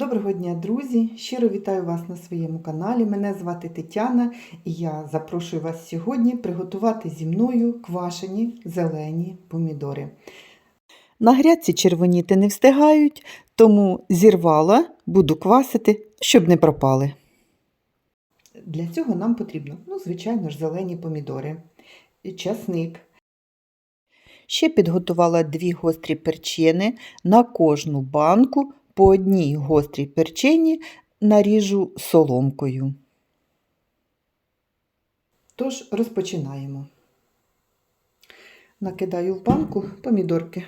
Доброго дня, друзі! Щиро вітаю вас на своєму каналі. Мене звати Тетяна і я запрошую вас сьогодні приготувати зі мною квашені зелені помідори. На грядці червоніти не встигають, тому зірвала, буду квасити, щоб не пропали. Для цього нам потрібно, ну, звичайно ж, зелені помідори, часник. Ще підготувала дві гострі перчини на кожну банку по одній гострій перчині наріжу соломкою. Тож розпочинаємо. Накидаю в банку помідорки.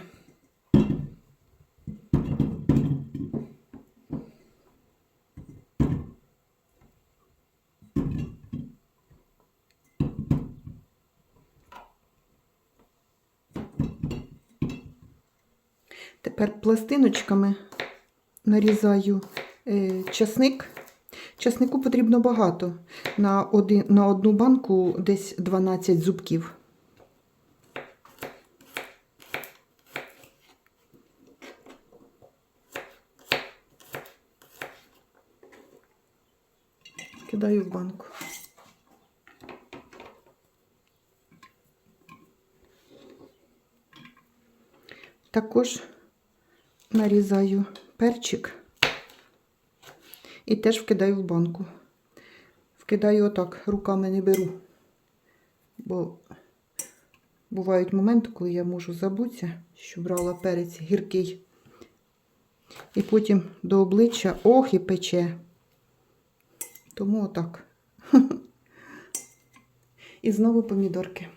Тепер пластиночками нарізаю е, часник. Часнику потрібно багато. На, один, на одну банку десь 12 зубків. Кидаю в банку. Також нарізаю перчик і теж вкидаю в банку. Вкидаю отак, руками не беру, бо бувають моменти, коли я можу забутися, що брала перець гіркий. І потім до обличчя ох і пече. Тому отак. І знову помідорки.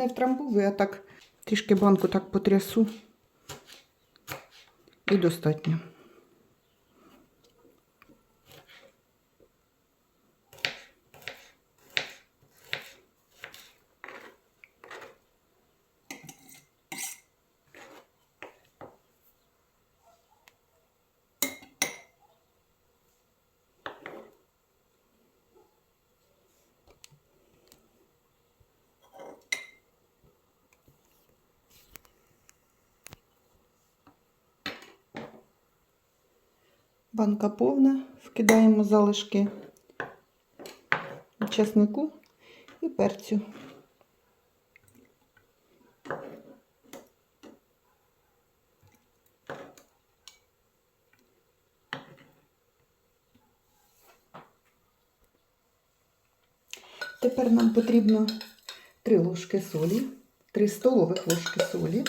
Не втрамбовую, а так трішки банку так потрясу. І достатньо. Банка повна, вкидаємо залишки чеснику і перцю. Тепер нам потрібно 3 ложки солі, 3 столових ложки солі.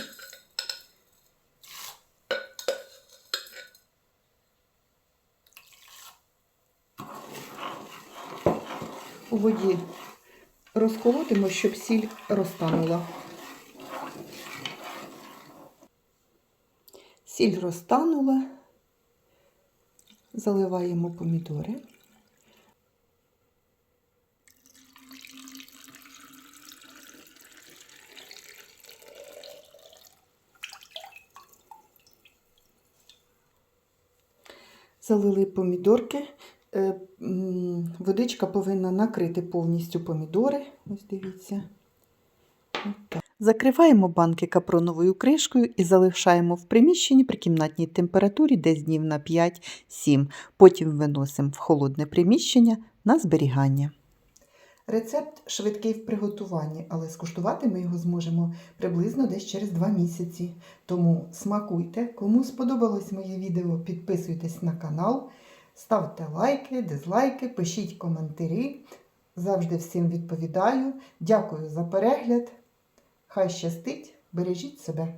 У воді розколотимо, щоб сіль розтанула. Сіль розтанула, заливаємо помідори. Залили помідорки. Е, водичка повинна накрити повністю помідори. Ось дивіться. Закриваємо банки капроновою кришкою і залишаємо в приміщенні при кімнатній температурі десь днів на 5-7. Потім виносимо в холодне приміщення на зберігання. Рецепт швидкий в приготуванні, але скуштувати ми його зможемо приблизно десь через 2 місяці. Тому смакуйте, кому сподобалось моє відео, підписуйтесь на канал. Ставте лайки, дизлайки, пишіть коментарі. Завжди всім відповідаю. Дякую за перегляд. Хай щастить, бережіть себе.